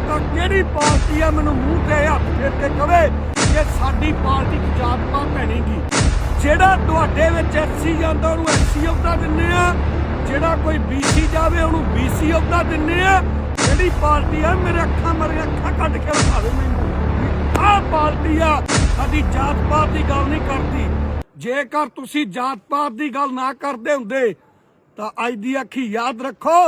ਪਾਤ ਕਿਹੜੀ ਪਾਰਟੀ ਆ? ਮੈਨੂੰ ਮੂੰਹ ਤੇ ਹੱਥ ਫੇਰ ਕੇ ਕਵੇ ਕਿ ਸਾਡੀ ਪਾਰਟੀ ਦੀ ਜਾਤ ਪਾਤ ਹੈ ਜਿਹੜਾ ਤੁਹਾਡੇ ਵਿੱਚ ਐਸਸੀ ਜਾਂਦਾ, ਉਹਨੂੰ ਐਸਸੀ ਅਹੁਦਾ ਦਿੰਨੇ ਆ। ਜਿਹੜਾ ਕੋਈ ਬੀਸੀ ਜਾਵੇ, ਉਹਨੂੰ ਬੀਸੀ ਅਹੁਦਾ ਦਿੰਨੇ ਆ। ਜਿਹੜੀ ਪਾਰਟੀ ਆ, ਮੇਰੇ ਅੱਖਾਂ ਮਰੇ ਅੱਖਾਂ ਕੱਢ ਕੇ ਵਿਖਾ ਦੇ ਮੈਨੂੰ। ਆਹ ਪਾਰਟੀ ਆ, ਸਾਡੀ ਜਾਤ ਪਾਤ ਦੀ ਗੱਲ ਨਹੀਂ ਕਰਦੀ। ਜੇਕਰ ਤੁਸੀਂ ਜਾਤ ਪਾਤ ਦੀ ਗੱਲ ਨਾ ਕਰਦੇ ਹੁੰਦੇ, ਤਾਂ ਅੱਜ ਦੀ ਅੱਖੀ ਯਾਦ ਰੱਖੋ,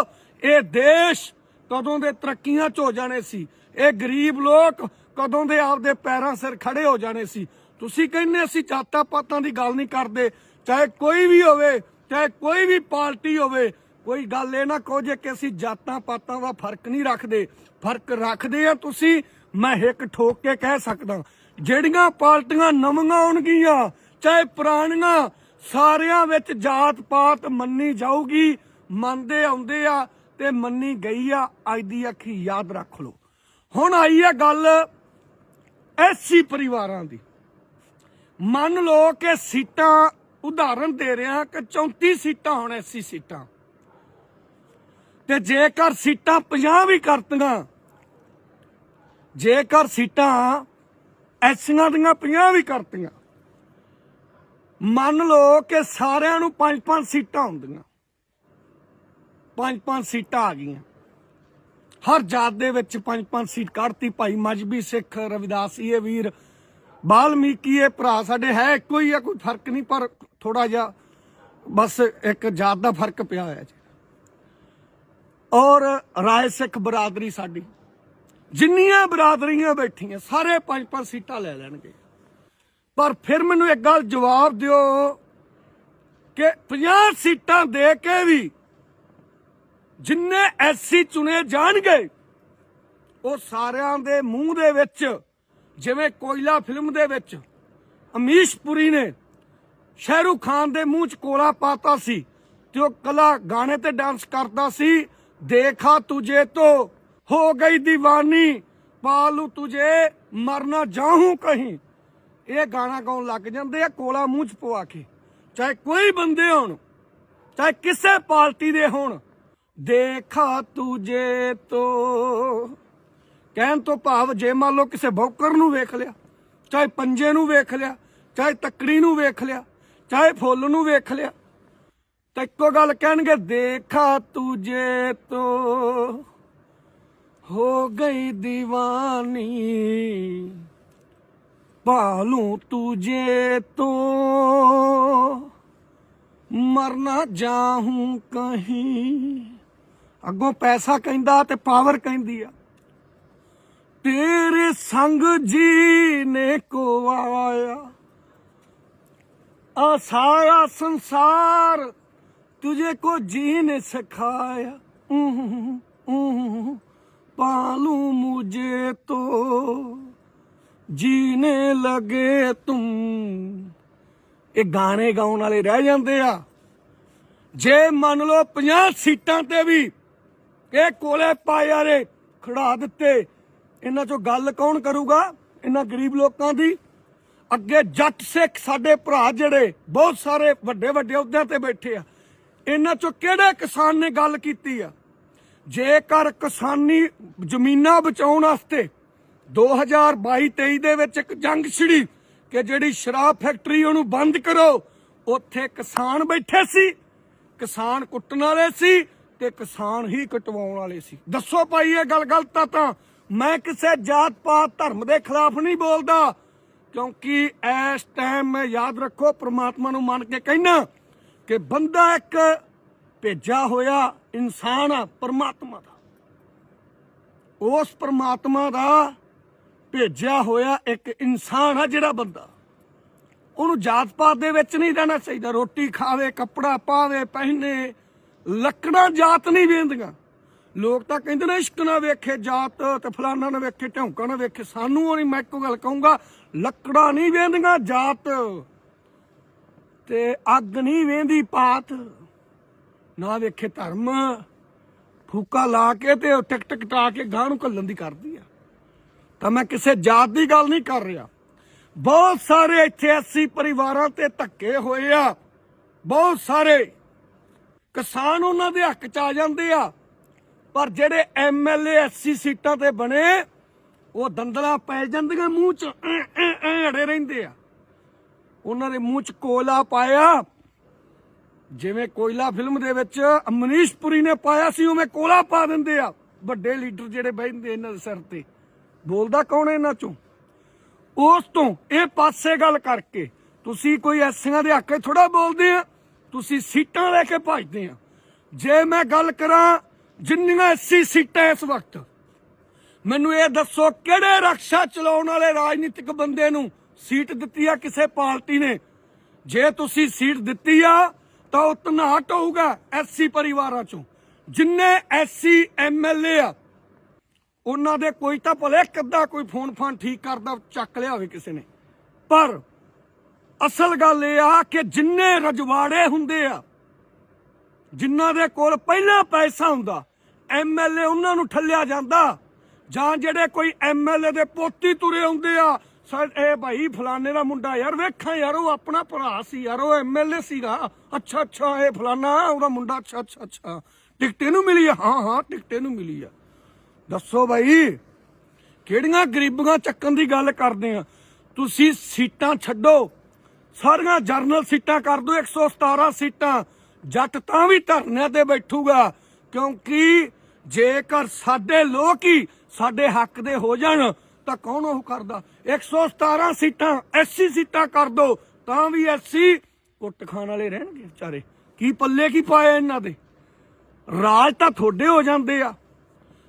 ਇਹ ਦੇਸ਼ ਕਦੋਂ ਦੇ ਤਰੱਕੀਆਂ 'ਚ ਹੋ ਜਾਣੇ ਸੀ। ਇਹ ਗਰੀਬ ਲੋਕ ਕਦੋਂ ਦੇ ਆਪਦੇ ਪੈਰਾਂ ਸਿਰ ਖੜੇ ਹੋ ਜਾਣੇ ਸੀ। ਤੁਸੀਂ ਕਹਿੰਦੇ ਅਸੀਂ ਜਾਤਾਂ ਪਾਤਾਂ ਦੀ ਗੱਲ ਨਹੀਂ ਕਰਦੇ। ਚਾਹੇ ਕੋਈ ਵੀ ਹੋਵੇ, ਚਾਹੇ ਕੋਈ ਵੀ ਪਾਰਟੀ ਹੋਵੇ, ਕੋਈ ਗੱਲ ਇਹ ਨਾ ਕਹੋ ਜੇ ਕਿ ਅਸੀਂ ਜਾਤਾਂ ਪਾਤਾਂ ਦਾ ਫ਼ਰਕ ਨਹੀਂ ਰੱਖਦੇ। ਫ਼ਰਕ ਰੱਖਦੇ ਆ ਤੁਸੀਂ, ਮੈਂ ਇੱਕ ਠੋਕ ਕੇ ਕਹਿ ਸਕਦਾ। ਜਿਹੜੀਆਂ ਪਾਰਟੀਆਂ ਨਵੀਆਂ ਆਉਣਗੀਆਂ, ਚਾਹੇ ਪੁਰਾਣੀਆਂ, ਸਾਰਿਆਂ ਵਿੱਚ ਜਾਤ ਪਾਤ ਮੰਨੀ ਜਾਊਗੀ, ਮੰਨਦੇ ਆਉਂਦੇ ਆ ਤੇ ਮੰਨੀ ਗਈ ਆ। ਅੱਜ ਦੀ ਅੱਖੀ ਯਾਦ ਰੱਖ ਲਓ। ਹੁਣ ਆਈ ਹੈ ਗੱਲ ਐਸੀ ਪਰਿਵਾਰਾਂ ਦੀ। ਮੰਨ ਲਓ ਕਿ ਸੀਟਾਂ ਉਦਾਹਰਨ ਦੇ ਰਿਹਾ ਕਿ 34 ਸੀਟਾਂ ਹੁਣ ਐਸੀ ਸੀਟਾਂ। ਤੇ ਜੇਕਰ ਸੀਟਾਂ 50 ਵੀ ਕਰਤੀਆਂ, ਜੇਕਰ ਸੀਟਾਂ ਐਸੀਆਂ ਦੀਆਂ 50 ਵੀ ਕਰਤੀਆਂ, ਮੰਨ ਲਓ ਕਿ ਸਾਰਿਆਂ ਨੂੰ ਪੰਜ ਪੰਜ ਸੀਟਾਂ ਹੁੰਦੀਆਂ। ਪੰਜ ਪੰਜ ਸੀਟਾਂ ਆ ਗਈਆਂ। ਹਰ ਜਾਤ ਦੇ ਵਿੱਚ ਪੰਜ ਪੰਜ ਸੀਟ ਕੱਢਤੀ। ਭਾਈ ਮਜਬੀ ਸਿੱਖ ਰਵਿਦਾਸੀ ਵੀਰ। ਬਾਲਮੀਕੀ ਇਹ ਭਰਾ ਸਾਡੇ ਹੈ ਇੱਕੋ ਹੀ ਆ, ਕੋਈ ਫ਼ਰਕ ਨਹੀਂ, ਪਰ ਥੋੜਾ ਜਿਹਾ ਬਸ ਇੱਕ ਜਾਤ ਦਾ ਫ਼ਰਕ ਪਿਆ ਹੋਇਆ ਜੀ। ਔਰ ਰਾਏ ਸਿੱਖ ਬਰਾਦਰੀ ਸਾਡੀ। ਜਿੰਨੀਆਂ ਬਰਾਦਰੀਆਂ ਬੈਠੀਆਂ, ਸਾਰੇ ਪੰਜ ਪੰਜ ਸੀਟਾਂ ਲੈ ਲੈਣਗੇ। ਪਰ ਫਿਰ ਮੈਨੂੰ ਇੱਕ ਗੱਲ ਜਵਾਬ ਦਿਓ ਕਿ 50 ਸੀਟਾਂ ਦੇ ਕੇ ਵੀ ਜਿੰਨੇ ਐਸੀ ਚੁਣੇ ਜਾਣਗੇ, ਉਹ ਸਾਰਿਆਂ ਦੇ ਮੂੰਹ ਦੇ ਵਿੱਚ, ਜਿਵੇਂ ਕੋਇਲਾ ਫਿਲਮ ਦੇ ਵਿੱਚ, ਅਮੀਸ਼ ਪੁਰੀ ਨੇ ਸ਼ਾਹਰੁਖ ਖਾਨ ਦੇ ਮੂੰਹ 'ਚ ਕੋਲਾ ਪਾਤਾ ਸੀ ਤੇ ਉਹ ਕਲਾ ਗਾਣੇ ਤੇ ਡਾਂਸ ਕਰਦਾ ਸੀ। ਦੇਖਾ ਤੁਝੇ ਤੋ ਹੋ ਗਈ دیਵਾਨੀ ਪਾਲੂ ਤੁਝੇ, ਮਰਨਾ ਜਾਹੂੰ ਕਹੀਂ। ਇਹ ਗਾਣਾ ਗਾਉਣ ਲੱਗ ਜਾਂਦੇ ਆ, ਕੋਲਾ ਮੂੰਹ 'ਚ ਪਵਾ ਕੇ। ਚਾਹੇ ਕੋਈ ਬੰਦੇ ਹੋਣ, ਚਾਹੇ ਕਿਸੇ ਪਾਰਟੀ ਦੇ ਹੋਣ ਦੇਖਾ ਤੁਝੇ ਤੋ। ਕਹਿਣ ਤੋਂ ਭਾਵ ਜੇ ਮੰਨ ਲਓ ਕਿਸੇ ਬੌਕਰ ਨੂੰ ਵੇਖ ਲਿਆ, ਚਾਹੇ ਪੰਜੇ ਨੂੰ ਵੇਖ ਲਿਆ, ਚਾਹੇ ਤੱਕੜੀ ਨੂੰ ਵੇਖ ਲਿਆ, ਚਾਹੇ ਫੁੱਲ ਨੂੰ ਵੇਖ ਲਿਆ, ਤਾਂ ਇੱਕੋ ਗੱਲ ਕਹਿਣਗੇ, ਦੇਖਾ ਤੁਝੇ ਤੋ। ਹੋ ਗਈ دیਵਾਨੀ ਭਾਲੂ ਤੁਝੇ ਤੋ। ਮਰਨਾ ਜਾਹੂੰ ਕਹੀਂ। ਅੱਗੋਂ ਪੈਸਾ ਕਹਿੰਦਾ ਤੇ ਪਾਵਰ ਕਹਿੰਦੀ ਆ ਤੇਰੇ ਸੰਗ ਜੀਨੇ ਕੋ ਆਇਆ ਆ ਸਾਰਾ ਸੰਸਾਰ तुझे को जीने सिखाया ऊं, ऊं, पालू मुझे तो ਜੀਨੇ ਲਗੇ ਤੁਮ ਇਹ ਗਾਣੇ ਗਾਉਣ ਵਾਲੇ ਰਹਿ ਜਾਂਦੇ ਆ ਜੇ ਮੰਨ ਲਓ 50 ਸੀਟਾਂ ਤੇ ਵੀ ਇਹ ਕੋਲੇ ਪਾਇਆਰੇ ਖੜਾ ਦਿੱਤੇ। ਇਹਨਾਂ ਚੋਂ ਗੱਲ ਕੌਣ ਕਰੂਗਾ? ਇਹਨਾਂ ਗਰੀਬ ਲੋਕਾਂ ਦੀ। ਅੱਗੇ ਜੱਟ ਸਿੱਖ ਸਾਡੇ ਭਰਾ ਜਿਹੜੇ ਬਹੁਤ ਸਾਰੇ ਵੱਡੇ ਵੱਡੇ ਅਹੁਦਿਆਂ ਤੇ ਬੈਠੇ ਆ। ਇਹਨਾਂ ਚੋਂ ਕਿਹੜੇ ਕਿਸਾਨ ਨੇ ਗੱਲ ਕੀਤੀ ਆ? ਜੇਕਰ ਕਿਸਾਨੀ ਜ਼ਮੀਨਾਂ ਬਚਾਉਣ ਵਾਸਤੇ 2022-23 ਦੇ ਵਿੱਚ ਇੱਕ ਜੰਗ ਛਿੜੀ ਕਿ ਜਿਹੜੀ ਸ਼ਰਾਬ ਫੈਕਟਰੀ ਉਹਨੂੰ ਬੰਦ ਕਰੋ, ਉੱਥੇ ਕਿਸਾਨ ਬੈਠੇ ਸੀ, ਕਿਸਾਨ ਕੁੱਟਣ ਵਾਲੇ ਸੀ ਤੇ ਕਿਸਾਨ ਹੀ ਕਟਵਾਉਣ ਵਾਲੇ ਸੀ। ਦੱਸੋ ਭਾਈ, ਇਹ ਗੱਲ ਗਲਤ ਆ ਤਾਂ ਮੈਂ ਕਿਸੇ ਜਾਤ ਪਾਤ ਧਰਮ ਦੇ ਖਿਲਾਫ ਨਹੀਂ ਬੋਲਦਾ, ਕਿਉਂਕਿ ਇਸ ਟਾਈਮ ਮੈਂ ਯਾਦ ਰੱਖੋ, ਪ੍ਰਮਾਤਮਾ ਨੂੰ ਮੰਨ ਕੇ ਕਹਿਣਾ ਕਿ ਬੰਦਾ ਇੱਕ ਭੇਜਿਆ ਹੋਇਆ ਇਨਸਾਨ ਆ, ਪਰਮਾਤਮਾ ਦਾ। ਉਸ ਪਰਮਾਤਮਾ ਦਾ ਭੇਜਿਆ ਹੋਇਆ ਇੱਕ ਇਨਸਾਨ ਆ ਜਿਹੜਾ ਬੰਦਾ, ਉਹਨੂੰ ਜਾਤ ਪਾਤ ਦੇ ਵਿੱਚ ਨਹੀਂ ਰਹਿਣਾ ਚਾਹੀਦਾ। ਰੋਟੀ ਖਾਵੇ, ਕੱਪੜਾ ਪਾਵੇ, ਪਹਿਨੇ ਲੱਕੜਾਂ ਜਾਤ ਨਹੀਂ ਵੇਂਦੀਆਂ। ਲੋਕ ਤਾਂ ਕਹਿੰਦੇ ਨੇ, ਇਸ਼ਕ ਨਾ ਵੇਖੇ ਜਾਤ ਤੇ ਫਲਾਨਾ ਨਾ ਵੇਖੇ, ਢੌਂਕਾ ਨਾ ਵੇਖੇ। ਸਾਨੂੰ ਉਹ ਨਹੀਂ, ਮੈਂ ਇੱਕੋ ਗੱਲ ਕਹੂੰਗਾ, ਲੱਕੜਾਂ ਨਹੀਂ ਵੇਂਦੀਆਂ ਜਾਤ। ਤੇ ਅੱਗ ਨਹੀਂ ਵੇਂਦੀ ਪਾਤ, ਨਾ ਵੇਖੇ ਧਰਮ। ਫੂਕਾ ਲਾ ਕੇ ਤੇ ਉਹ ਟਿਕ ਟਿਕ ਟਾ ਕੇ ਗਾਂ ਨੂੰ ਕੱਲਣ ਦੀ ਕਰਦੀ ਆ। ਤਾਂ ਮੈਂ ਕਿਸੇ ਜਾਤ ਦੀ ਗੱਲ ਨਹੀਂ ਕਰ ਰਿਹਾ। ਬਹੁਤ ਸਾਰੇ ਇੱਥੇ ਐਸੀ ਪਰਿਵਾਰਾਂ ਤੇ ਧੱਕੇ ਹੋਏ ਆ। ਬਹੁਤ ਸਾਰੇ। ਕਿਸਾਨ ਉਹਨਾਂ ਦੇ ਹੱਕ ਚ ਆ ਜਾਂਦੇ ਆ। ਪਰ ਜਿਹੜੇ ਐਮਐਲਏ ਐਸਸੀ ਸੀਟਾਂ ਤੇ ਬਣੇ, ਉਹ ਦੰਦਲਾਂ ਪੈ ਜਾਂਦੀਆਂ ਮੂੰਹ 'ਚ ਅੜੇ ਰਹਿੰਦੇ ਆ। ਉਹਨਾਂ ਦੇ ਮੂੰਹ 'ਚ ਕੋਲਾ ਪਾਇਆ। ਜਿਵੇਂ ਕੋਇਲਾ ਫਿਲਮ ਦੇ ਵਿੱਚ ਮਨੀਸ਼ ਪੁਰੀ ਨੇ ਪਾਇਆ ਸੀ, ਉਵੇਂ ਕੋਲਾ ਪਾ ਦਿੰਦੇ ਆ। ਵੱਡੇ ਲੀਡਰ ਜਿਹੜੇ ਬੈਠਦੇ ਇਹਨਾਂ ਦੇ ਸਿਰ ਤੇ। ਬੋਲਦਾ ਕੌਣ ਇਹਨਾਂ ਚੋਂ? ਉਸ ਤੋਂ ਇਹ ਪਾਸੇ ਗੱਲ ਕਰਕੇ, ਤੁਸੀਂ ਕੋਈ ਐਸੀਆਂ ਦੇ ਹੱਕੇ ਥੋੜਾ ਬੋਲਦੇ ਆ? ਤੁਸੀਂ ਸੀਟਾਂ ਲੈ ਕੇ ਭੱਜਦੇ ਆ। ਜੇ ਮੈਂ ਗੱਲ ਕਰਾਂ ਜਿੰਨੀਆਂ 80 ਸੀਟਾਂ ਇਸ ਵਕਤ, ਮੈਨੂੰ ਇਹ ਦੱਸੋ ਕਿਹੜੇ ਰਕਸ਼ਾ ਚਲਾਉਣ ਵਾਲੇ ਰਾਜਨੀਤਿਕ ਬੰਦੇ ਨੂੰ ਸੀਟ ਦਿੱਤੀ ਆ ਕਿਸੇ ਪਾਰਟੀ ਨੇ? ਜੇ ਤੁਸੀਂ ਸੀਟ ਦਿੱਤੀ ਆ, ਤਾਂ ਉਹ ਤਨਾਟ ਹੋਊਗਾ ਐਸਸੀ ਪਰਿਵਾਰਾਂ ਚੋਂ। ਜਿੰਨੇ ਐਸਸੀ ਐਮਐਲਏ ਆ, ਉਹਨਾਂ ਦੇ ਕੋਈ ਤਾਂ ਭਲੇ ਕਿੱਦਾਂ ਕੋਈ ਫੋਨ ਫਾਨ ਠੀਕ ਕਰਦਾ, ਚੱਕ ਲਿਆ ਹੋਵੇ ਕਿਸੇ ਨੇ। ਪਰ ਅਸਲ ਗੱਲ ਇਹ ਆ ਕਿ ਜਿੰਨੇ ਰਜਵਾੜੇ ਹੁੰਦੇ ਆ, ਜਿਨ੍ਹਾਂ ਦੇ ਕੋਲ ਪਹਿਲਾਂ ਪੈਸਾ ਹੁੰਦਾ ਐਮਐਲਏ ਉਹਨਾਂ ਨੂੰ ਠੱਲਿਆ ਜਾਂਦਾ, ਜਾਂ ਜਿਹੜੇ ਕੋਈ ਐਮਐਲਏ ਦੇ ਪੋਤੀ ਤੁਰੇ ਹੁੰਦੇ ਆ ਇਹ ਭਾਈ ਫਲਾਣੇ ਦਾ ਮੁੰਡਾ ਯਾਰ, ਵੇਖਾਂ ਯਾਰ, ਉਹ ਆਪਣਾ ਭਰਾ ਸੀ ਯਾਰ, ਉਹ ਐਮਐਲਏ ਸੀਗਾ। ਅੱਛਾ ਅੱਛਾ, ਇਹ ਫਲਾਣਾ, ਉਹਦਾ ਮੁੰਡਾ, ਅੱਛਾ ਅੱਛਾ ਅੱਛਾ। ਟਿਕਟ ਇਹਨੂੰ ਮਿਲੀ ਆ? ਹਾਂ ਹਾਂ, ਟਿਕਟ ਇਹਨੂੰ ਮਿਲੀ ਆ। ਦੱਸੋ ਭਾਈ, ਕਿਹੜੀਆਂ ਗਰੀਬਾਂ ਚੱਕਣ ਦੀ ਗੱਲ ਕਰਦੇ ਆ? ਤੁਸੀਂ ਸੀਟਾਂ ਛੱਡੋ ਸਾਰੀਆਂ ਜਰਨਲ ਸੀਟਾਂ ਕਰ ਦਿਓ 117 ਸੀਟਾਂ। ਜੱਟ ਤਾਂ ਵੀ ਧਰਨਿਆਂ ਤੇ ਬੈਠੂਗਾ, ਕਿਉਂਕਿ ਜੇਕਰ ਸਾਡੇ ਲੋਕ ਹੀ ਸਾਡੇ ਹੱਕ ਦੇ ਹੋ ਜਾਣ, ਤਾਂ ਕੌਣ ਉਹ ਕਰਦਾ? 117 ਸੀਟਾਂ ਐਸਸੀ ਸੀਟਾਂ ਕਰ ਦੋ, ਤਾਂ ਵੀ ਐਸਸੀ ਕੁੱਟ ਖਾਣ ਵਾਲੇ ਰਹਿਣਗੇ ਵਿਚਾਰੇ। ਕੀ ਪੱਲੇ ਕੀ ਪਾਏ ਇਹਨਾਂ ਦੇ? ਰਾਜ ਤਾਂ ਤੁਹਾਡੇ ਹੋ ਜਾਂਦੇ ਆ।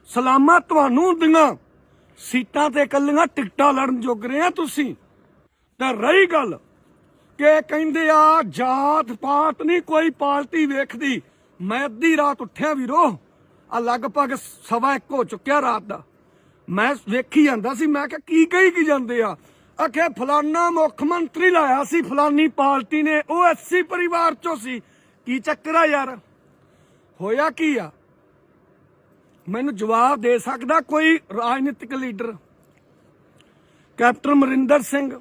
ਸਲਾਮਾਂ ਤੁਹਾਨੂੰ ਹੁੰਦੀਆਂ ਸੀਟਾਂ ਤੇ ਇਕੱਲੀਆਂ ਟਿਕਟਾਂ ਲੜਨ ਜੋਗ ਰਹੇ ਆ ਤੁਸੀਂ। ਤਾਂ ਰਹੀ ਗੱਲ ਕਿ ਕਹਿੰਦੇ ਆ, ਜਾਤ ਪਾਤ ਨਹੀਂ ਕੋਈ ਪਾਰਟੀ ਵੇਖਦੀ। ਮੈਂ ਅੱਧੀ ਰਾਤ ਉੱਠਿਆ ਵੀਰੋ, ਆ ਲਗਭਗ ਸਵਾ ਇੱਕ ਹੋ ਚੁੱਕਿਆ ਰਾਤ ਦਾ। ਮੈਂ ਵੇਖੀ ਜਾਂਦਾ ਸੀ, ਮੈਂ ਕਿਹਾ ਕੀ ਕਹੀ ਕੀ ਜਾਂਦੇ ਆ? ਆਖੇ ਫਲਾਨਾ ਮੁੱਖ ਮੰਤਰੀ ਲਾਇਆ ਸੀ, ਫਲਾਨੀ ਪਾਰਟੀ ਨੇ, ਉਹ ਐਸਸੀ ਪਰਿਵਾਰ ਚੋਂ ਸੀ। ਕੀ ਚੱਕਰ ਆ ਯਾਰ? ਹੋਇਆ ਕੀ ਆ? ਮੈਨੂੰ ਜਵਾਬ ਦੇ ਸਕਦਾ ਕੋਈ ਰਾਜਨੀਤਿਕ ਲੀਡਰ? ਕੈਪਟਨ ਅਮਰਿੰਦਰ ਸਿੰਘ।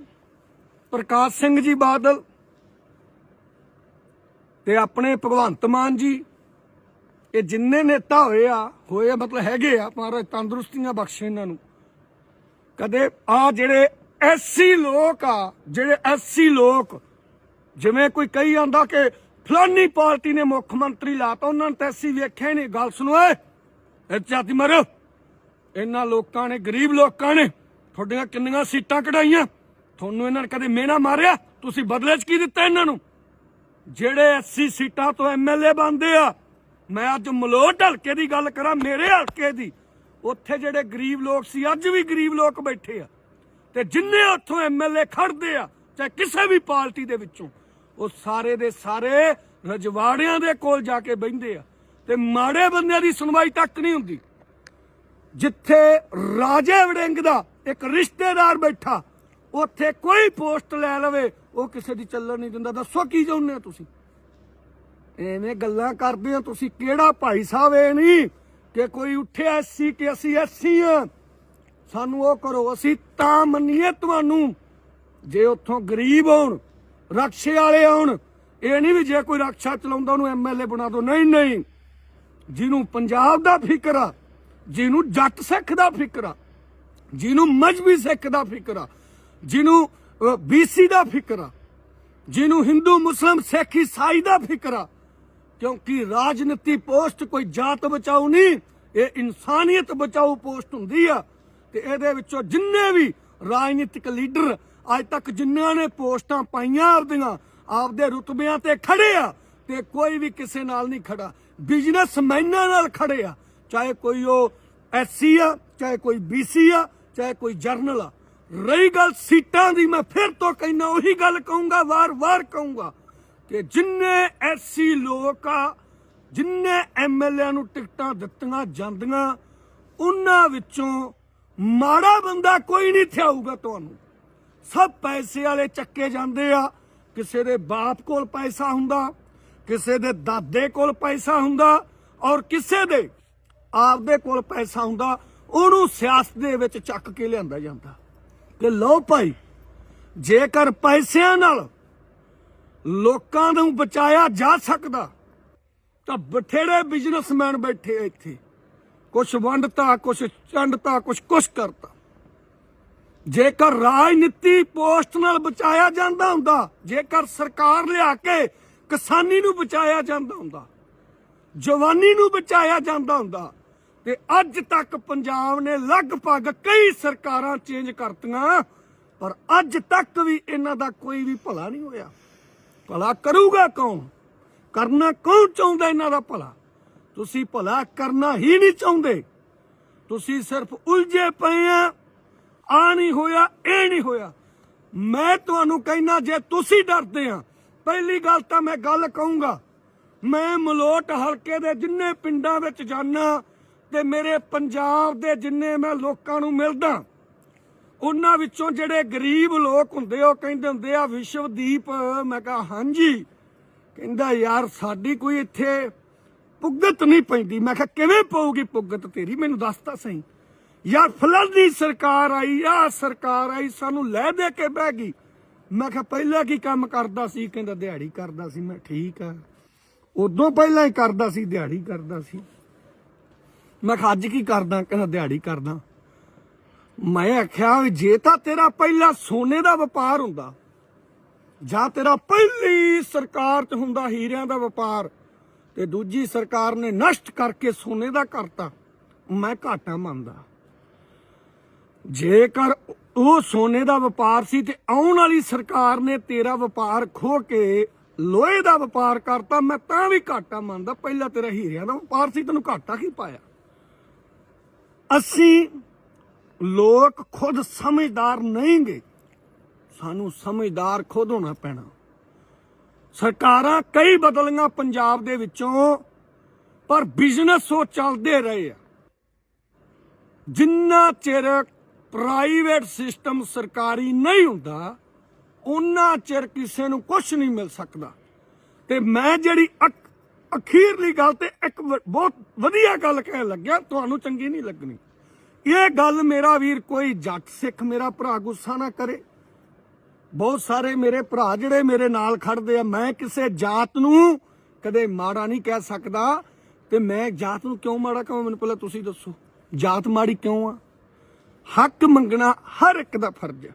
ਪ੍ਰਕਾਸ਼ ਸਿੰਘ ਜੀ ਬਾਦਲ ਤੇ ਆਪਣੇ ਭਗਵੰਤ ਮਾਨ ਜੀ ਇਹ ਜਿੰਨੇ ਨੇਤਾ ਹੋਏ ਆ ਹੋਏ ਆ, ਮਤਲਬ ਹੈਗੇ ਆ ਮਹਾਰਾਜ ਤੰਦਰੁਸਤੀਆਂ ਬਖਸ਼ੇ ਇਹਨਾਂ ਨੂੰ। ਕਦੇ ਆ ਜਿਹੜੇ ਐਸੀ ਲੋਕ ਆ ਜਿਹੜੇ ਐਸੀ ਲੋਕ ਜਿਵੇਂ ਕੋਈ ਕਹੀ ਜਾਂਦਾ ਕਿ ਫਲਾਨੀ ਪਾਰਟੀ ਨੇ ਮੁੱਖ ਮੰਤਰੀ ਲਾਤਾ ਉਹਨਾਂ ਨੇ ਤਾਂ ਐਸੀ ਵੇਖਿਆ ਹੀ ਨਹੀਂ। ਗੱਲ ਸੁਣੋ ਏ ਇਹ ਚਾਤੀ ਮਰੋ। ਇਹਨਾਂ ਲੋਕਾਂ ਨੇ ਗਰੀਬ ਲੋਕਾਂ ਨੇ ਤੁਹਾਡੀਆਂ ਕਿੰਨੀਆਂ ਸੀਟਾਂ ਕਢਾਈਆਂ। ਤੁਹਾਨੂੰ ਇਹਨਾਂ ਨੇ ਕਦੇ ਮਿਹਣਾ ਮਾਰਿਆ? ਤੁਸੀਂ ਬਦਲੇ 'ਚ ਕੀ ਦਿੱਤਾ ਇਹਨਾਂ ਨੂੰ? ਜਿਹੜੇ 80 ਸੀਟਾਂ ਤੋਂ ਐਮਐਲਏ ਬਣਦੇ ਆ, ਮੈਂ ਅੱਜ ਮਲੋਟ ਹਲਕੇ ਦੀ ਗੱਲ ਕਰਾਂ, ਮੇਰੇ ਹਲਕੇ ਦੀ। ਉੱਥੇ ਜਿਹੜੇ ਗਰੀਬ ਲੋਕ ਸੀ, ਅੱਜ ਵੀ ਗਰੀਬ ਲੋਕ ਬੈਠੇ ਆ। ਤੇ ਜਿੰਨੇ ਉੱਥੋਂ ਐਮਐਲਏ ਖੜਦੇ ਆ, ਚਾਹੇ ਕਿਸੇ ਵੀ ਪਾਰਟੀ ਦੇ ਵਿੱਚੋਂ, ਉਹ ਸਾਰੇ ਦੇ ਸਾਰੇ ਰਜਵਾੜਿਆਂ ਦੇ ਕੋਲ ਜਾ ਕੇ ਬਹਿੰਦੇ ਆ। ਤੇ ਮਾੜੇ ਬੰਦਿਆਂ ਦੀ ਸੁਣਵਾਈ ਤੱਕ ਨਹੀਂ ਹੁੰਦੀ। ਜਿੱਥੇ ਰਾਜੇ ਵੜਿੰਗ ਦਾ ਇੱਕ ਰਿਸ਼ਤੇਦਾਰ ਬੈਠਾ ਉੱਥੇ ਕੋਈ ਪੋਸਟ ਲੈ ਲਵੇ, ਉਹ ਕਿਸੇ ਦੀ ਚੱਲਣ ਨਹੀਂ ਦਿੰਦਾ। ਦੱਸੋ ਕੀ ਚਾਹੁੰਦੇ ਹੋ ਤੁਸੀਂ? ਐਵੇਂ ਗੱਲਾਂ ਕਰਦੇ ਹੋ ਤੁਸੀਂ, ਕਿਹੜਾ ਭਾਈ ਸਾਹਿਬ ਇਹ ਨਹੀਂ ਕਿ ਕੋਈ ਉੱਠਿਆ ਸੀ ਕਿ ਅਸੀਂ ਐਸੀ ਆ ਸਾਨੂੰ ਉਹ ਕਰੋ, ਅਸੀਂ ਤਾਂ ਮੰਨੀਏ ਤੁਹਾਨੂੰ, ਜੇ ਉੱਥੋਂ ਗਰੀਬ ਆਉਣ ਰਕਸ਼ੇ ਵਾਲੇ ਆਉਣ ਇਹ ਨਹੀਂ ਵੀ ਜੇ ਕੋਈ ਰਕਸ਼ਾ ਚਲਾਉਂਦਾ ਉਹਨੂੰ ਐਮਐਲਏ ਬਣਾ ਦੋ ਨਹੀਂ ਨਹੀਂ। ਜਿਹਨੂੰ ਪੰਜਾਬ ਦਾ ਫਿਕਰ ਆ, ਜਿਹਨੂੰ ਜੱਟ ਸਿੱਖ ਦਾ ਫਿਕਰ ਆ, ਜਿਹਨੂੰ ਮਜਬੀ ਸਿੱਖ ਦਾ ਫਿਕਰ ਆ ਜਿਹਨੂੰ ਬੀਸੀ ਦਾ ਫਿਕਰ ਆ, ਜਿਹਨੂੰ ਹਿੰਦੂ, ਮੁਸਲਮ, ਸਿੱਖ ਈਸਾਈ ਦਾ ਫਿਕਰ ਆ, ਕਿਉਂਕਿ ਰਾਜਨੀਤੀ ਪੋਸਟ ਕੋਈ ਜਾਤ ਬਚਾਉ ਨਹੀਂ, ਇਹ ਇਨਸਾਨੀਅਤ ਬਚਾਉ ਪੋਸਟ ਹੁੰਦੀ ਆ, ਤੇ ਇਹਦੇ ਵਿੱਚੋਂ ਜਿੰਨੇ ਵੀ ਰਾਜਨੀਤਿਕ ਲੀਡਰ ਅੱਜ ਤੱਕ ਜਿਨ੍ਹਾਂ ਨੇ ਪੋਸਟਾਂ ਪਾਈਆਂ ਆਪਦੀਆਂ, ਆਪਦੇ ਰੁਤਬਿਆਂ ਤੇ ਖੜੇ ਆ, ਤੇ ਕੋਈ ਵੀ ਕਿਸੇ ਨਾਲ ਨਹੀਂ ਖੜਾ, ਬਿਜ਼ਨਸਮੈਨਾਂ ਨਾਲ ਖੜੇ ਆ, ਚਾਹੇ ਕੋਈ ਉਹ ਐਸਸੀ ਆ, ਚਾਹੇ ਕੋਈ ਬੀਸੀ ਆ, ਚਾਹੇ ਕੋਈ ਜਰਨਲ ਆ ਰਹੀ ਗੱਲ ਸੀਟਾਂ ਦੀ, ਮੈਂ ਫਿਰ ਤੋਂ ਕਹਿਣਾ ਉਹੀ ਗੱਲ ਕਹੂੰਗਾ, ਵਾਰ-ਵਾਰ ਕਹੂੰਗਾ ਕਿ ਜਿੰਨੇ ਐਸੀ ਲੋਕ ਆ, ਜਿੰਨੇ ਐਮਐਲਏ ਨੂੰ ਟਿਕਟਾਂ ਦਿੱਤੀਆਂ ਜਾਂਦੀਆਂ, ਉਹਨਾਂ ਵਿੱਚੋਂ ਮਾੜਾ ਬੰਦਾ ਕੋਈ ਨਹੀਂ ਥਿਆਊਗਾ ਤੁਹਾਨੂੰ। ਸਭ ਪੈਸੇ ਵਾਲੇ ਚੱਕੇ ਜਾਂਦੇ ਆ, ਕਿਸੇ ਦੇ ਬਾਪ ਕੋਲ ਪੈਸਾ ਹੁੰਦਾ, ਕਿਸੇ ਦੇ ਦਾਦੇ ਕੋਲ ਪੈਸਾ ਹੁੰਦਾ, ਔਰ ਕਿਸੇ ਦੇ ਆਪਦੇ ਕੋਲ ਪੈਸਾ ਹੁੰਦਾ, ਉਹਨੂੰ ਸਿਆਸਤ ਦੇ ਵਿੱਚ ਚੱਕ ਕੇ ਲਿਆਂਦਾ ਜਾਂਦਾ। ਕਿ ਲਓ ਭਾਈ, ਜੇਕਰ ਪੈਸਿਆਂ ਨਾਲ ਲੋਕਾਂ ਨੂੰ ਬਚਾਇਆ ਜਾ ਸਕਦਾ, ਤਾਂ ਬਥੇਰੇ ਬਿਜ਼ਨਸਮੈਨ ਬੈਠੇ ਆ ਇੱਥੇ। ਕੁਛ ਵੰਡਤਾ, ਕੁਛ ਚੰਡਤਾ, ਕੁਛ ਕੁਛ ਕਰਤਾ। ਜੇਕਰ ਰਾਜਨੀਤੀ ਪੋਸਟ ਨਾਲ ਬਚਾਇਆ ਜਾਂਦਾ ਹੁੰਦਾ, ਜੇਕਰ ਸਰਕਾਰ ਲਿਆ ਕੇ ਕਿਸਾਨੀ ਨੂੰ ਬਚਾਇਆ ਜਾਂਦਾ ਹੁੰਦਾ, ਜਵਾਨੀ ਨੂੰ ਬਚਾਇਆ ਜਾਂਦਾ ਹੁੰਦਾ ਤੇ ਅੱਜ ਤੱਕ ਪੰਜਾਬ ਨੇ ਲਗਭਗ ਕਈ ਸਰਕਾਰਾਂ ਚੇਂਜ ਕਰਤੀਆਂ, ਪਰ ਅੱਜ ਤੱਕ ਵੀ ਇਹਨਾਂ ਦਾ ਕੋਈ ਵੀ ਭਲਾ ਨਹੀਂ ਹੋਇਆ। ਭਲਾ ਕਰੂਗਾ ਕੌਣ? ਕਰਨਾ ਕੌਣ ਚਾਹੁੰਦਾ ਇਹਨਾਂ ਦਾ ਭਲਾ? ਤੁਸੀਂ ਭਲਾ ਕਰਨਾ ਹੀ ਨਹੀਂ ਚਾਹੁੰਦੇ। ਤੁਸੀਂ ਸਿਰਫ ਉਲਝੇ ਪਏ ਆ। ਆ ਨਹੀਂ ਹੋਇਆ, ਇਹ ਨਹੀਂ ਹੋਇਆ। ਮੈਂ ਤੁਹਾਨੂੰ ਕਹਿਣਾ ਜੇ ਤੁਸੀਂ ਡਰਦੇ ਆ, ਪਹਿਲੀ ਗੱਲ ਤਾਂ ਮੈਂ ਗੱਲ ਕਹੂੰਗਾ, ਮੈਂ ਮਲੋਟ ਹਲਕੇ ਦੇ ਜਿੰਨੇ ਪਿੰਡਾਂ ਵਿੱਚ ਜਾਣਾ ਤੇ ਮੇਰੇ ਪੰਜਾਬ ਦੇ ਜਿੰਨੇ ਮੈਂ ਲੋਕਾਂ ਨੂੰ ਮਿਲਦਾ, ਉਹਨਾਂ ਵਿੱਚੋਂ ਜਿਹੜੇ ਗਰੀਬ ਲੋਕ ਹੁੰਦੇ, ਉਹ ਕਹਿੰਦੇ ਹੁੰਦੇ ਆ, ਵਿਸ਼ਵਦੀਪ। ਮੈਂ ਕਹਾ, ਹਾਂਜੀ। ਕਹਿੰਦਾ, ਯਾਰ, ਸਾਡੀ ਕੋਈ ਇੱਥੇ ਪੁੱਗਤ ਨਹੀਂ ਪੈਂਦੀ। ਮੈਂ ਕਿਹਾ, ਕਿਵੇਂ ਪਊਗੀ ਪੁੱਗਤ ਤੇਰੀ? ਮੈਨੂੰ ਦੱਸ ਤਾਂ ਸਹੀ। ਯਾਰ ਫਲਾਨੀ ਸਰਕਾਰ ਆਈ ਆ ਸਰਕਾਰ ਆਈ, ਸਾਨੂੰ ਲੈ ਦੇ ਕੇ ਬਹਿ ਗਈ। ਮੈਂ ਕਿਹਾ, ਪਹਿਲਾਂ ਕੀ ਕੰਮ ਕਰਦਾ ਸੀ? ਕਹਿੰਦਾ, ਦਿਹਾੜੀ ਕਰਦਾ ਸੀ। ਮੈਂ ਠੀਕ ਆ। ਉਦੋਂ ਪਹਿਲਾਂ ਹੀ ਕਰਦਾ ਸੀ, ਦਿਹਾੜੀ ਕਰਦਾ ਸੀ। ਮੈਂ ਕਿਹਾ, ਅੱਜ ਕੀ ਕਰਦਾ? ਕਹਿੰਦਾ, ਦਿਹਾੜੀ ਕਰਦਾ। ਮੈਂ ਆਖਿਆ ਵੀ ਜੇ ਤਾਂ ਤੇਰਾ ਪਹਿਲਾ ਸੋਨੇ ਦਾ ਵਪਾਰ ਹੁੰਦਾ, ਜਾਂ ਤੇਰਾ ਪਹਿਲੀ ਸਰਕਾਰ 'ਚ ਹੁੰਦਾ ਹੀਰਿਆਂ ਦਾ ਵਪਾਰ, ਤੇ ਦੂਜੀ ਸਰਕਾਰ ਨੇ ਨਸ਼ਟ ਕਰਕੇ ਸੋਨੇ ਦਾ ਕਰਤਾ, ਮੈਂ ਘਾਟਾ ਮੰਨਦਾ। ਜੇਕਰ ਉਹ ਸੋਨੇ ਦਾ ਵਪਾਰ ਸੀ ਤੇ ਆਉਣ ਵਾਲੀ ਸਰਕਾਰ ਨੇ ਤੇਰਾ ਵਪਾਰ ਖੋ ਕੇ ਲੋਹੇ ਦਾ ਵਪਾਰ ਕਰਤਾ, ਮੈਂ ਤਾਂ ਵੀ ਘਾਟਾ ਮੰਨਦਾ, ਪਹਿਲਾਂ ਤੇਰਾ ਹੀਰਿਆਂ ਦਾ ਵਪਾਰ ਸੀ, ਤੈਨੂੰ ਘਾਟਾ ਕੀ ਪਾਇਆ? ਅਸੀਂ ਲੋਕ ਖੁਦ ਸਮਝਦਾਰ ਨਹੀਂਗੇ। ਸਾਨੂੰ ਸਮਝਦਾਰ ਖੁਦ ਹੋਣਾ ਪੈਣਾ। ਸਰਕਾਰਾਂ ਕਈ ਬਦਲੀਆਂ ਪੰਜਾਬ ਦੇ ਵਿੱਚੋਂ, ਪਰ ਬਿਜ਼ਨਸ ਉਹ ਚੱਲਦੇ ਰਹੇ ਆ। ਜਿੰਨਾ ਚਿਰ ਪ੍ਰਾਈਵੇਟ ਸਿਸਟਮ ਸਰਕਾਰੀ ਨਹੀਂ ਹੁੰਦਾ ਉਹਨਾਂ ਚਿਰ ਕਿਸੇ ਨੂੰ ਕੁਝ ਨਹੀਂ ਮਿਲ ਸਕਦਾ। ਤੇ ਮੈਂ ਜਿਹੜੀ ਅਖੀਰਲੀ ਗੱਲ ਤੇ ਇੱਕ ਬਹੁਤ ਵਧੀਆ ਗੱਲ ਕਹਿਣ ਲੱਗਿਆ, ਤੁਹਾਨੂੰ ਚੰਗੀ ਨਹੀਂ ਲੱਗਣੀ। ਇਹ ਗੱਲ ਮੇਰਾ ਵੀਰ ਕੋਈ ਜੱਟ ਸਿੱਖ ਮੇਰਾ ਭਰਾ ਗੁੱਸਾ ਨਾ ਕਰੇ। ਬਹੁਤ ਸਾਰੇ ਮੇਰੇ ਭਰਾ ਜਿਹੜੇ ਮੇਰੇ ਨਾਲ ਖੜਦੇ ਆ, ਮੈਂ ਕਿਸੇ ਜਾਤ ਨੂੰ ਕਦੇ ਮਾੜਾ ਨਹੀਂ ਕਹਿ ਸਕਦਾ ਤੇ ਮੈਂ ਜਾਤ ਨੂੰ ਕਿਉਂ ਮਾੜਾ ਕਹਾਂ? ਮੈਨੂੰ ਪਹਿਲਾਂ ਤੁਸੀਂ ਦੱਸੋ, ਜਾਤ ਮਾੜੀ ਕਿਉਂ ਆ? ਹੱਕ ਮੰਗਣਾ ਹਰ ਇੱਕ ਦਾ ਫਰਜ਼ ਹੈ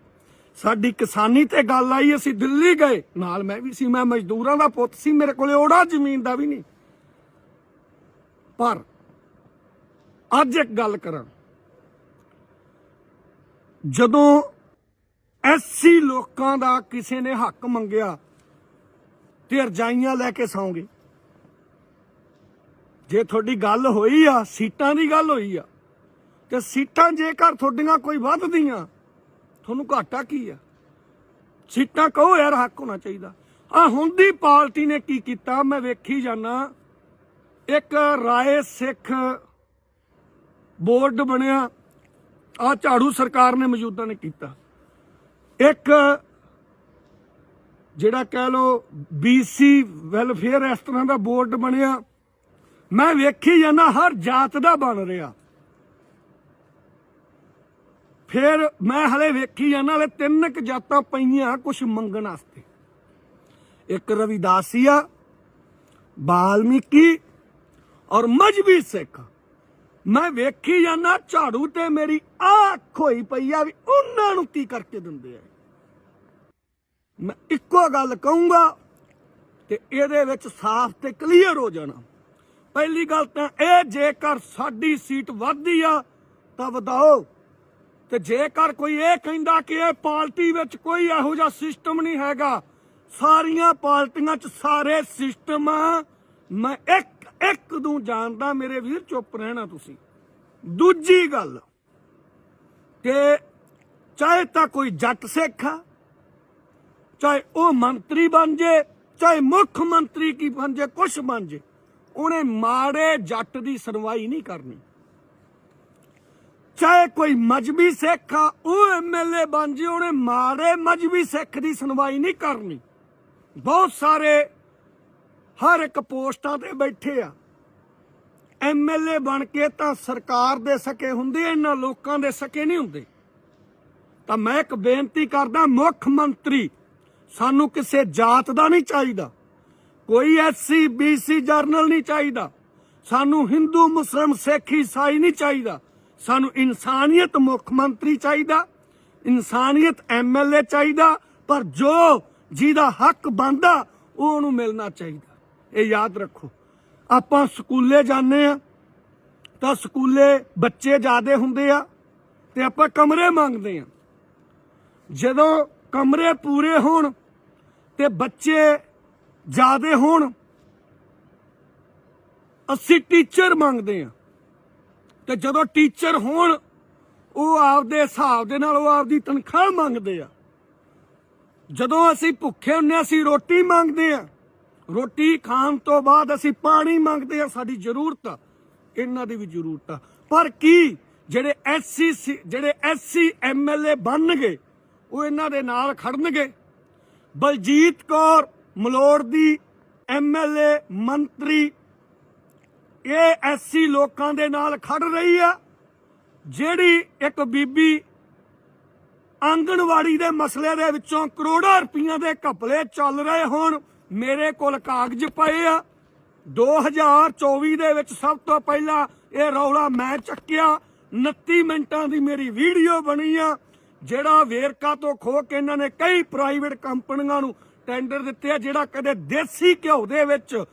ਸਾਡੀ ਕਿਸਾਨੀ ਤੇ ਗੱਲ ਆਈ, ਅਸੀਂ ਦਿੱਲੀ ਗਏ। ਨਾਲ ਮੈਂ ਵੀ ਸੀ, ਮੈਂ ਮਜ਼ਦੂਰਾਂ ਦਾ ਪੁੱਤ ਸੀ, ਮੇਰੇ ਕੋਲੇ ਓੜਾ ਜ਼ਮੀਨ ਦਾ ਵੀ ਨਹੀਂ। ਪਰ ਅੱਜ ਇੱਕ ਗੱਲ ਕਰਾਂ। ਜਦੋਂ ਐਸੀ ਲੋਕਾਂ ਦਾ ਕਿਸੇ ਨੇ ਹੱਕ ਮੰਗਿਆ ਤੇ ਰਜਾਈਆਂ ਲੈ ਕੇ ਸੌਂਗੇ। ਜੇ ਤੁਹਾਡੀ ਗੱਲ ਹੋਈ ਆ, ਸੀਟਾਂ ਦੀ ਗੱਲ ਹੋਈ ਆ, ਤੇ ਸੀਟਾਂ ਜੇਕਰ ਤੁਹਾਡੀਆਂ ਕੋਈ ਵੱਧਦੀਆਂ, ਤੁਹਾਨੂੰ ਘਾਟਾ ਕੀ ਆ? ਸੀਟਾਂ ਕਹੋ ਯਾਰ ਹੱਕ ਹੋਣਾ ਚਾਹੀਦਾ। ਆ ਹੁੰਦੀ ਪਾਰਟੀ ਨੇ ਕੀ ਕੀਤਾ? ਮੈਂ ਵੇਖੀ ਜਾਣਾ ਇੱਕ ਰਾਏ ਸਿੱਖ ਬੋਰਡ ਬਣਿਆ। ਆ ਝਾੜੂ ਸਰਕਾਰ ਨੇ ਮੌਜੂਦਾ ਨੇ ਕੀਤਾ। ਇੱਕ ਜਿਹੜਾ ਕਹਿ ਲੋ ਬੀਸੀ ਵੈਲਫੇਅਰ ਇਸ ਤਰ੍ਹਾਂ ਦਾ ਬੋਰਡ ਬਣਿਆ। ਮੈਂ ਵੇਖੀ ਜਾਂਦਾ, ਹਰ ਜਾਤ ਦਾ ਬਣ ਰਿਹਾ। ਫਿਰ ਮੈਂ ਹਲੇ ਵੇਖੀ ਜਾਂਦਾ, ਹਲੇ ਤਿੰਨ ਕੁ ਜਾਤਾਂ ਪਈਆਂ ਕੁਝ ਮੰਗਣ ਵਾਸਤੇ। ਇੱਕ ਰਵਿਦਾਸੀਆ, ਬਾਲਮੀਕੀ ਔਰ ਮਜਬੀ ਸਿੱਖ। ਮੈਂ ਵੇਖੀ ਜਾਂਦਾ, ਝਾੜੂ ਤੇ ਮੇਰੀ ਅੱਖ ਹੋਈ ਪਈ ਆ ਵੀ ਉਹਨਾਂ ਨੂੰ ਕੀ ਕਰਕੇ ਦਿੰਦੇ ਆ। ਮੈਂ ਇੱਕੋ ਗੱਲ ਕਹੂੰਗਾ ਤੇ ਇਹਦੇ ਵਿੱਚ ਸਾਫ਼ ਤੇ ਕਲੀਅਰ ਹੋ ਜਾਣਾ। ਪਹਿਲੀ ਗੱਲ ਤਾਂ ਇਹ, ਜੇਕਰ ਸਾਡੀ ਸੀਟ ਵੱਧਦੀ ਆ, ਤਾਂ ਵਧਾਓ। ਤੇ ਜੇਕਰ ਕੋਈ ਇਹ ਕਹਿੰਦਾ ਕਿ ਇਹ ਪਾਰਟੀ ਵਿੱਚ ਕੋਈ ਇਹੋ ਜਿਹਾ ਸਿਸਟਮ ਨਹੀਂ ਹੈਗਾ, ਸਾਰੀਆਂ ਪਾਰਟੀਆਂ 'ਚ ਸਾਰੇ ਸਿਸਟਮ ਮੈਂ ਇੱਕ ਇੱਕ ਨੂੰ ਜਾਣਦਾ ਮੇਰੇ ਵੀਰ, ਚੁੱਪ ਰਹਿਣਾ ਤੁਸੀਂ। ਦੂਜੀ ਗੱਲ ਕਿ ਚਾਹੇ ਤਾਂ ਕੋਈ ਜੱਟ ਸਿੱਖ ਆ, ਚਾਹੇ ਉਹ ਮੰਤਰੀ ਬਣ ਜੇ, ਚਾਹੇ ਮੁੱਖ ਮੰਤਰੀ ਕੀ ਬਣ ਜੇ, ਕੁਛ ਬਣ ਜੇ, ਉਹਨੇ ਮਾੜੇ ਜੱਟ ਦੀ ਸੁਣਵਾਈ ਨਹੀਂ ਕਰਨੀ। ਚਾਹੇ ਕੋਈ ਮਜਬੀ ਸਿੱਖ ਆ, ਉਹ ਐਮਐਲਏ ਬਣ ਜੇ, ਉਹਨੇ ਮਾੜੇ ਮਜਬੀ ਸਿੱਖ ਦੀ ਸੁਣਵਾਈ ਨਹੀਂ ਕਰਨੀ। ਬਹੁਤ ਸਾਰੇ ਹਰ ਇੱਕ ਪੋਸਟਾਂ ਤੇ ਬੈਠੇ ਆ। ਐਮਐਲਏ ਬਣ ਕੇ ਤਾਂ ਸਰਕਾਰ ਦੇ ਸਕੇ ਹੁੰਦੇ ਆ, ਇਹਨਾਂ ਲੋਕਾਂ ਦੇ ਸਕੇ ਨਹੀਂ ਹੁੰਦੇ। ਤਾਂ ਮੈਂ ਇੱਕ ਬੇਨਤੀ ਕਰਦਾ ਮੁੱਖ ਮੰਤਰੀ ਸਾਨੂੰ ਕਿਸੇ ਜਾਤ ਦਾ ਨਹੀਂ ਚਾਹੀਦਾ। ਕੋਈ ਐਸਸੀ ਬੀਸੀ ਜਰਨਲ ਨਹੀਂ ਚਾਹੀਦਾ। ਸਾਨੂੰ ਹਿੰਦੂ ਮੁਸਲਮ ਸਿੱਖ ਈਸਾਈ ਨਹੀਂ ਚਾਹੀਦਾ। ਸਾਨੂੰ ਇਨਸਾਨੀਅਤ ਮੁੱਖ ਮੰਤਰੀ ਚਾਹੀਦਾ। ਇਨਸਾਨੀਅਤ ਐਮਐਲਏ ਚਾਹੀਦਾ। ਪਰ ਜੋ ਜਿਹਦਾ ਹੱਕ ਬੰਦਾ ਉਹਨੂੰ ਮਿਲਣਾ ਚਾਹੀਦਾ। ਇਹ ਯਾਦ ਰੱਖੋ। ਆਪਾਂ ਸਕੂਲੇ ਜਾਂਦੇ ਆ ਤਾਂ ਸਕੂਲੇ ਬੱਚੇ ਜ਼ਿਆਦੇ ਹੁੰਦੇ ਆ ਤੇ ਆਪਾਂ ਕਮਰੇ ਮੰਗਦੇ ਆ ਜਦੋਂ ਕਮਰੇ ਪੂਰੇ ਹੋਣ ਤੇ ਬੱਚੇ ਜ਼ਿਆਦੇ ਹੋਣ ਅਸੀਂ ਟੀਚਰ ਮੰਗਦੇ ਆ ਤੇ ਜਦੋਂ ਟੀਚਰ ਹੋਣ ਉਹ ਆਪਦੇ ਹਿਸਾਬ ਦੇ ਨਾਲ ਉਹ ਆਪਦੀ ਤਨਖਾਹ ਮੰਗਦੇ ਆ। ਜਦੋਂ ਅਸੀਂ ਭੁੱਖੇ ਹੁੰਨੇ ਆ, ਅਸੀਂ ਰੋਟੀ ਮੰਗਦੇ ਆ ਰੋਟੀ ਖਾਣ ਤੋਂ ਬਾਅਦ ਅਸੀਂ ਪਾਣੀ ਮੰਗਦੇ ਆ ਸਾਡੀ ਜ਼ਰੂਰਤ ਆ ਇਹਨਾਂ ਦੀ ਵੀ ਜ਼ਰੂਰਤ ਆ। ਪਰ ਕੀ ਜਿਹੜੇ ਐਸਸੀ ਜਿਹੜੇ ਐਸਸੀ ਐਮਐਲਏ ਬਣਨਗੇ, ਉਹ ਇਹਨਾਂ ਦੇ ਨਾਲ ਖੜਨਗੇ? ਬਲਜੀਤ ਕੌਰ ਮਲੋੜ ਦੀ ਐਮਐਲਏ ਮੰਤਰੀ, ਇਹ ਐਸਸੀ ਲੋਕਾਂ ਦੇ ਨਾਲ ਖੜ ਰਹੀ ਆ, ਜਿਹੜੀ ਇੱਕ ਬੀਬੀ ਆਂਗਣਵਾੜੀ ਦੇ ਮਸਲੇ ਦੇ ਵਿੱਚੋਂ ਕਰੋੜਾਂ ਰੁਪਈਆਂ ਦੇ ਘਪਲੇ ਚੱਲ ਰਹੇ ਹੋਣ। ਮੇਰੇ ਕੋਲ ਕਾਗਜ਼ ਪਏ ਆ। 2024 ਦੇ ਵਿੱਚ ਸਭ ਤੋਂ ਪਹਿਲਾਂ ਇਹ ਰੌਲਾ ਮੈਂ ਚੱਕਿਆ। 29 ਮਿੰਟਾਂ ਦੀ ਮੇਰੀ ਵੀਡੀਓ ਬਣੀ ਆ, ਜਿਹੜਾ ਵੇਰਕਾ ਤੋਂ ਖੋ ਕੇ ਇਹਨਾਂ ਨੇ ਕਈ ਪ੍ਰਾਈਵੇਟ ਕੰਪਨੀਆਂ ਨੂੰ ਟੈਂਡਰ ਦਿੱਤੇ ਆ, ਜਿਹੜਾ ਕਦੇ ਦੇਸੀ ਘਿਓ ਦੇ ਵਿੱਚ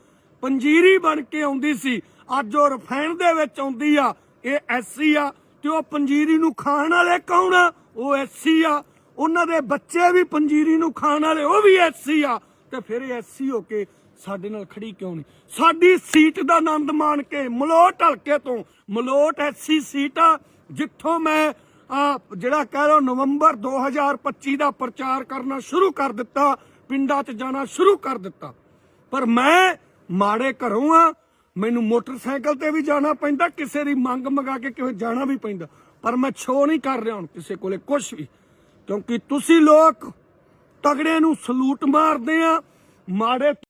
ਪੰਜੀਰੀ ਬਣ ਕੇ ਆਉਂਦੀ ਸੀ, ਅੱਜ ਉਹ ਰਫੈਨ ਦੇ ਵਿੱਚ ਆਉਂਦੀ ਆ। ਇਹ ਐਸੀ ਆ ਤੇ ਉਹ ਪੰਜੀਰੀ ਨੂੰ ਖਾਣ ਵਾਲੇ ਕੌਣ ਆ? ਉਹ ਐਸੀ ਆ। ਉਹਨਾਂ ਦੇ ਬੱਚੇ ਵੀ ਪੰਜੀਰੀ ਨੂੰ ਖਾਣ ਵਾਲੇ, ਉਹ ਵੀ ਐਸੀ ਆ। ਤੇ ਫਿਰ ਇਹ ਐਸਸੀ ਹੋ ਕੇ ਸਾਡੇ ਨਾਲ ਖੜੀ ਕਿਉਂ ਨਹੀਂ? ਸਾਡੀ ਸੀਟ ਦਾ ਆਨੰਦ ਮਾਣ ਕੇ ਮਲੋਟ ਹਲਕੇ ਤੋਂ ਮਲੋਟ ਐਸਸੀ ਸੀਟ ਆ ਜਿੱਥੋਂ ਮੈਂ, ਆ, ਜਿਹੜਾ ਕਹਿ ਲਓ ਨਵੰਬਰ 2025 ਦਾ ਪ੍ਰਚਾਰ ਕਰਨਾ ਸ਼ੁਰੂ ਕਰ ਦਿੱਤਾ, ਪਿੰਡਾਂ 'ਚ ਜਾਣਾ ਸ਼ੁਰੂ ਕਰ ਦਿੱਤਾ। ਪਰ ਮੈਂ ਮਾੜੇ ਘਰੋਂ ਆ, ਮੈਨੂੰ ਮੋਟਰਸਾਈਕਲ ਤੇ ਵੀ ਜਾਣਾ ਪੈਂਦਾ, ਕਿਸੇ ਦੀ ਮੰਗ ਮੰਗਾ ਕੇ ਕਿਵੇਂ ਜਾਣਾ ਵੀ ਪੈਂਦਾ। ਪਰ ਮੈਂ ਛੋ ਨਹੀਂ ਕਰ ਰਿਹਾ ਹੁਣ ਕਿਸੇ ਕੋਲੇ ਕੁਝ ਵੀ। ਕਿਉਂਕਿ ਤੁਸੀਂ ਲੋਕ ਤਗੜੇ ਨੂੰ ਸਲੂਟ ਮਾਰਦੇ ਆ ਮਾੜੇ